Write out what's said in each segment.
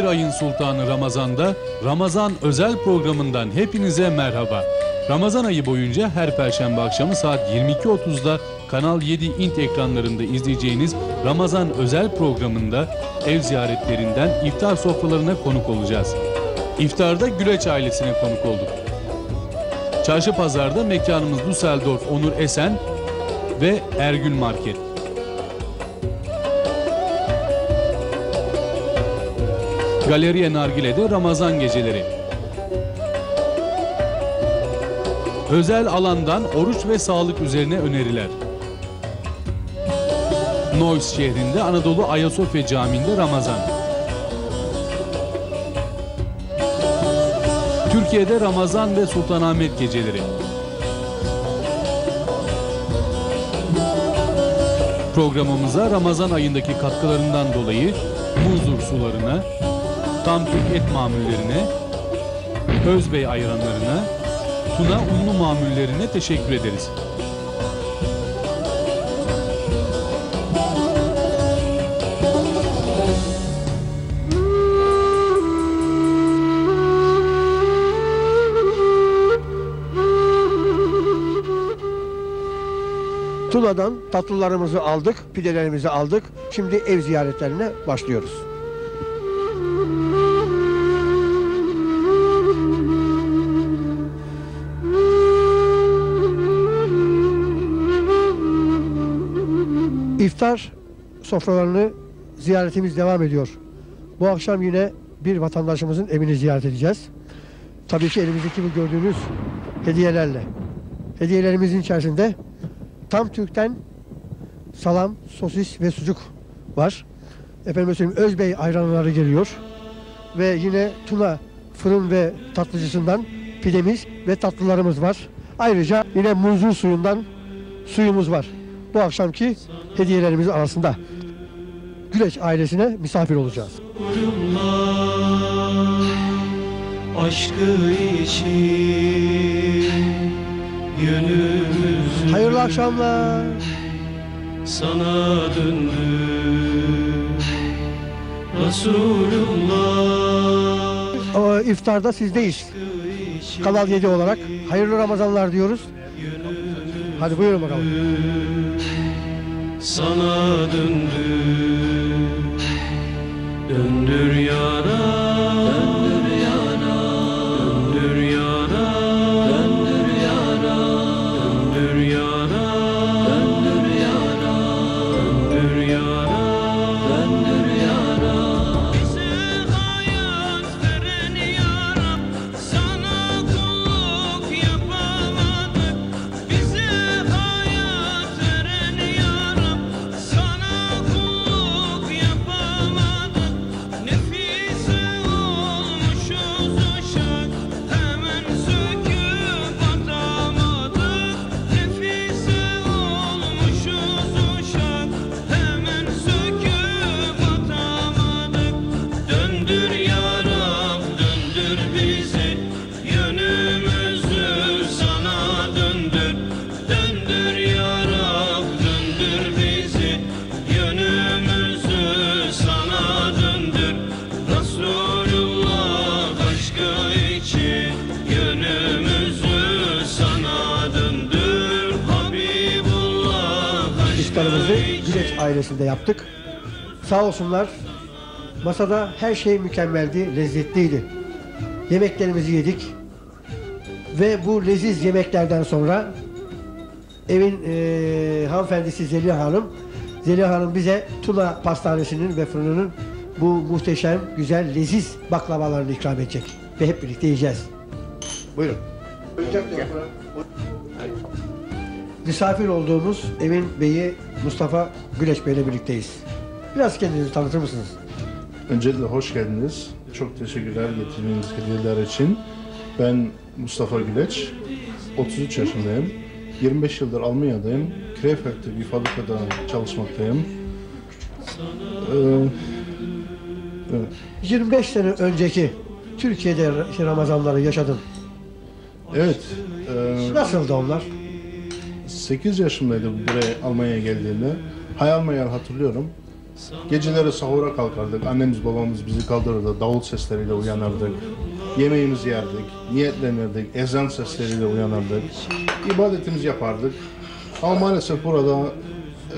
11 ayın sultanı Ramazan'da Ramazan özel programından hepinize merhaba. Ramazan ayı boyunca her perşembe akşamı saat 22.30'da Kanal 7 int ekranlarında izleyeceğiniz Ramazan özel programında ev ziyaretlerinden iftar sofralarına konuk olacağız. İftarda Güleç ailesine konuk olduk. Çarşı pazarda mekanımız Düsseldorf Onur Esen ve Ergün Market. Galeriye Nargile'de Ramazan geceleri. Özel alandan oruç ve sağlık üzerine öneriler. Neuss şehrinde Anadolu Ayasofya Camii'nde Ramazan. Türkiye'de Ramazan ve Sultanahmet geceleri. Programımıza Ramazan ayındaki katkılarından dolayı Muzur sularına, Türk et mamullerine, Özbey ayranlarına, Tuna unlu mamullerine teşekkür ederiz. Tuna'dan tatlılarımızı aldık, pidelerimizi aldık. Şimdi ev ziyaretlerine başlıyoruz. İftar sofralarını ziyaretimiz devam ediyor. Bu akşam yine bir vatandaşımızın evini ziyaret edeceğiz. Tabii ki elimizdeki bu gördüğünüz hediyelerle. Hediyelerimizin içerisinde Tam Türk'ten salam, sosis ve sucuk var. Efendim söyleyeyim Özbey ayranları geliyor. Ve yine Tuna fırın ve tatlıcısından pidemiz ve tatlılarımız var. Ayrıca yine muzur suyundan suyumuz var. Bu akşamki hediyelerimiz arasında. Güleç ailesine misafir olacağız. Aşkı için Hayırlı akşamlar. sana döndü Resulullah iftarda sizdeyiz. Kanal 7 olarak. Hayırlı Ramazanlar diyoruz. Hadi buyurun bakalım. Sana döndü. Döndür ya Ailesinde yaptık. Sağ olsunlar. Masada her şey mükemmeldi, lezzetliydi. Yemeklerimizi yedik. Ve bu leziz yemeklerden sonra evin eee hanımefendisi Zeliha Hanım, Zeliha Hanım bize Tuna Pastanesi'nin ve fırınının bu muhteşem, güzel, leziz baklavalarını ikram edecek. Ve hep birlikte yiyeceğiz. Buyurun. Misafir olduğumuz evin beyi Mustafa Güleç Bey ile birlikteyiz. Biraz kendinizi tanıtır mısınız? Öncelikle hoş geldiniz. Çok teşekkürler getirdiğiniz hediyeler için. Ben Mustafa Güleç. 33 yaşındayım. 25 yıldır Almanya'dayım. Krefeld'de bir fabrikada çalışmaktayım. Ee, evet. 25 sene önceki Türkiye'de Ramazanları yaşadın. Evet. e, Nasıldı onlar? 8 yaşımdaydım buraya Almanya'ya geldiğimde. Hayal meyal hatırlıyorum. Geceleri sahura kalkardık. Annemiz babamız bizi kaldırırdı. Davul sesleriyle uyanırdık. Yemeğimizi yerdik. Niyetlenirdik. Ezan sesleriyle uyanırdık. İbadetimizi yapardık. Ama maalesef burada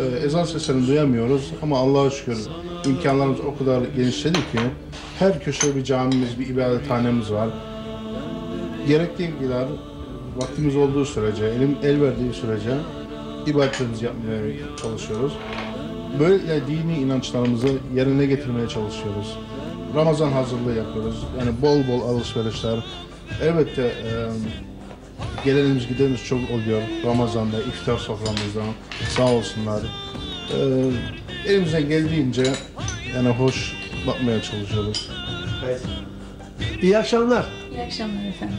e, ezan seslerini duyamıyoruz. Ama Allah'a şükür imkanlarımız o kadar genişledi ki her köşede bir camimiz, bir ibadethanemiz var. Gerektiği kadar vaktimiz olduğu sürece, elim el verdiği sürece ibadetlerimizi yapmaya çalışıyoruz. Böylelikle dini inançlarımızı yerine getirmeye çalışıyoruz. Ramazan hazırlığı yapıyoruz. Yani bol bol alışverişler. Elbette e, gelenimiz gidenimiz çok oluyor Ramazan'da, iftar soframızda. Sağ olsunlar. E, elimizden geldiğince yani hoş bakmaya çalışıyoruz. İyi akşamlar. İyi akşamlar efendim.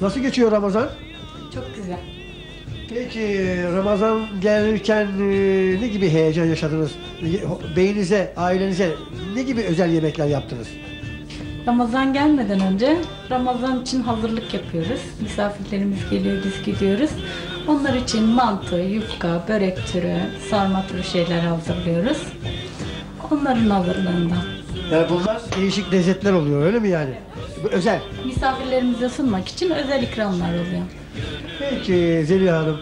Nasıl geçiyor Ramazan? Çok güzel. Peki Ramazan gelirken e, ne gibi heyecan yaşadınız? Beyinize, ailenize ne gibi özel yemekler yaptınız? Ramazan gelmeden önce Ramazan için hazırlık yapıyoruz. Misafirlerimiz geliyor, biz gidiyoruz. Onlar için mantı, yufka, börek türü, sarma türü şeyler hazırlıyoruz. Onların hazırlığından. Yani bunlar değişik lezzetler oluyor öyle mi yani? Bu özel. Misafirlerimize sunmak için özel ikramlar oluyor. Peki Zeliha Hanım,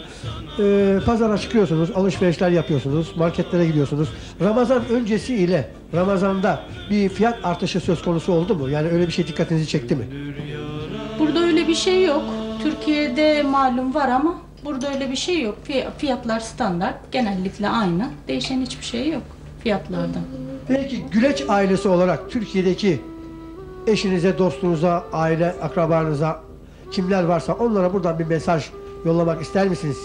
e, pazara çıkıyorsunuz, alışverişler yapıyorsunuz, marketlere gidiyorsunuz. Ramazan öncesi ile Ramazan'da bir fiyat artışı söz konusu oldu mu? Yani öyle bir şey dikkatinizi çekti mi? Burada öyle bir şey yok. Türkiye'de malum var ama burada öyle bir şey yok. Fiy- Fiyatlar standart, genellikle aynı. Değişen hiçbir şey yok fiyatlarda. Peki Güleç ailesi olarak Türkiye'deki eşinize, dostunuza, aile, akrabanıza kimler varsa onlara buradan bir mesaj yollamak ister misiniz?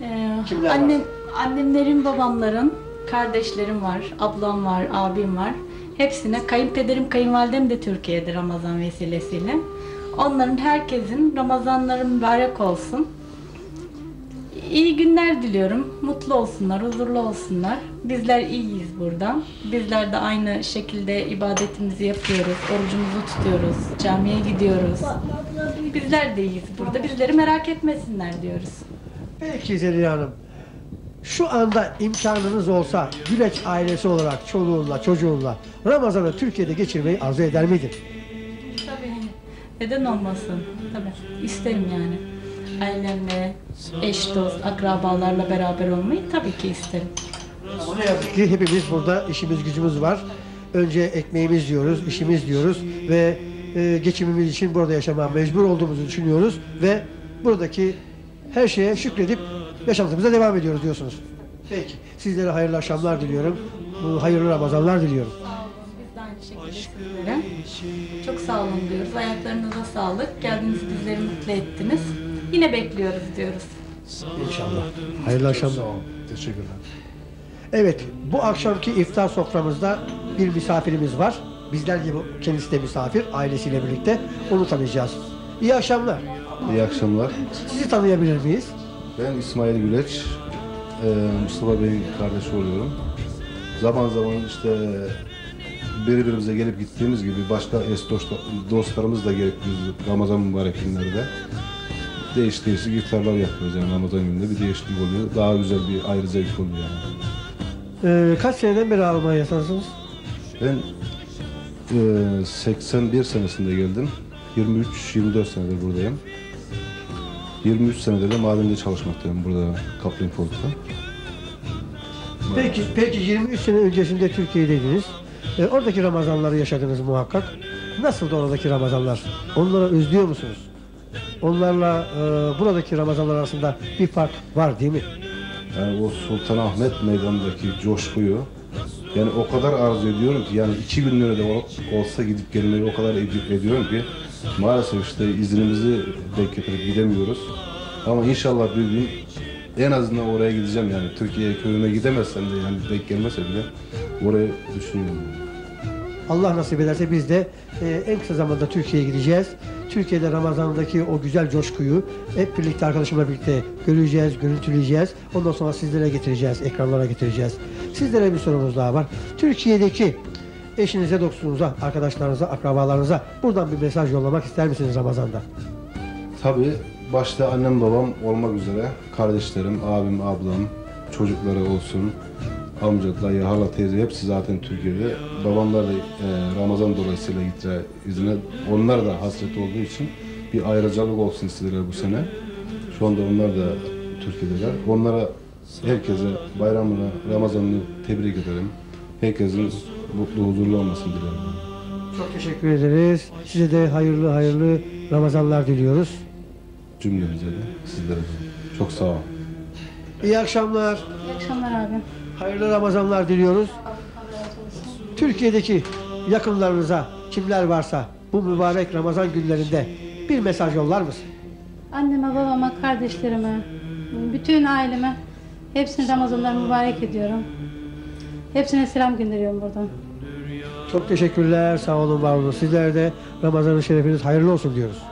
Ee, Kimler var? annemlerin, babamların, kardeşlerim var, ablam var, abim var. Hepsine, kayınpederim, kayınvalidem de Türkiye'de Ramazan vesilesiyle. Onların herkesin Ramazanları mübarek olsun. İyi günler diliyorum. Mutlu olsunlar, huzurlu olsunlar. Bizler iyiyiz burada. Bizler de aynı şekilde ibadetimizi yapıyoruz, orucumuzu tutuyoruz, camiye gidiyoruz. Bizler de iyiyiz burada. Bizleri merak etmesinler diyoruz. Peki Zeliha Hanım, şu anda imkanınız olsa Güleç ailesi olarak çoluğunla, çocuğunla Ramazan'ı Türkiye'de geçirmeyi arzu eder miydin? Tabii. Neden olmasın? Tabii. İsterim yani. Ailemle, eş dost, akrabalarla beraber olmayı tabii ki isterim. Ne yazık ki hepimiz burada işimiz gücümüz var. Önce ekmeğimiz diyoruz, işimiz diyoruz ve e, geçimimiz için burada yaşamaya mecbur olduğumuzu düşünüyoruz ve buradaki her şeye şükredip yaşantımıza devam ediyoruz diyorsunuz. Peki, sizlere hayırlı akşamlar diliyorum. Hayırlı Ramazanlar diliyorum. Biz de aynı şekilde sizlere. Çok sağ olun diyoruz. Ayaklarınıza sağlık. Geldiniz bizleri mutlu ettiniz. Yine bekliyoruz diyoruz. İnşallah. Hayırlı akşamlar. Teşekkürler. Evet, bu akşamki iftar soframızda bir misafirimiz var. Bizler gibi kendisi de misafir, ailesiyle birlikte. Onu tanıyacağız. İyi akşamlar. İyi akşamlar. Sizi tanıyabilir miyiz? Ben İsmail Güleç. Ee, Mustafa Bey'in kardeşi oluyorum. Zaman zaman işte birbirimize gelip gittiğimiz gibi başka eş dost- dostlarımız da gelip Ramazan mübarek günlerde değişik değişik iftarlar yapıyoruz yani Ramazan gününde bir değişiklik oluyor. Daha güzel bir ayrı zevk oluyor yani. Ee, kaç seneden beri Almanya'dasınız? Ben e, 81 senesinde geldim. 23-24 senedir buradayım. 23 senedir de madende çalışmaktayım burada Kaplan Fort'ta. Peki, peki 23 sene öncesinde Türkiye'deydiniz. Ee, oradaki Ramazanları yaşadınız muhakkak. Nasıldı oradaki Ramazanlar? Onları özlüyor musunuz? Onlarla e, buradaki Ramazanlar arasında bir fark var değil mi? Yani o Sultanahmet Meydanı'ndaki coşkuyu yani o kadar arzu ediyorum ki yani iki günlere de ol- olsa gidip gelmeyi o kadar ed- ediyorum ki maalesef işte iznimizi denk getirip gidemiyoruz. Ama inşallah bir gün en azından oraya gideceğim yani Türkiye köyüme gidemezsem de yani denk gelmese bile oraya düşünüyorum. Allah nasip ederse biz de e, en kısa zamanda Türkiye'ye gideceğiz. Türkiye'de Ramazan'daki o güzel coşkuyu hep birlikte arkadaşımla birlikte göreceğiz, görüntüleyeceğiz. Ondan sonra sizlere getireceğiz, ekranlara getireceğiz. Sizlere bir sorumuz daha var. Türkiye'deki eşinize, dostunuza, arkadaşlarınıza, akrabalarınıza buradan bir mesaj yollamak ister misiniz Ramazan'da? Tabii başta annem babam olmak üzere kardeşlerim, abim, ablam, çocukları olsun, amca, dayı, hala, teyze hepsi zaten Türkiye'de. Babamlar da e, Ramazan dolayısıyla gittiler izine. Onlar da hasret olduğu için bir ayrıcalık olsun istediler bu sene. Şu anda onlar da Türkiye'deler. Onlara herkese bayramını, Ramazan'ını tebrik ederim. Herkesin mutlu, huzurlu olmasını dilerim. Çok teşekkür ederiz. Size de hayırlı hayırlı Ramazanlar diliyoruz. Cümlemize de, sizlere de. Çok sağ olun. İyi akşamlar. İyi akşamlar abi. Hayırlı Ramazanlar diliyoruz. Türkiye'deki yakınlarınıza kimler varsa bu mübarek Ramazan günlerinde bir mesaj yollar mısın? Anneme, babama, kardeşlerime, bütün aileme hepsini Ramazanlar mübarek ediyorum. Hepsine selam gönderiyorum buradan. Çok teşekkürler. Sağ olun, var olun. Sizlere de Ramazan'ın şerefiniz hayırlı olsun diyoruz.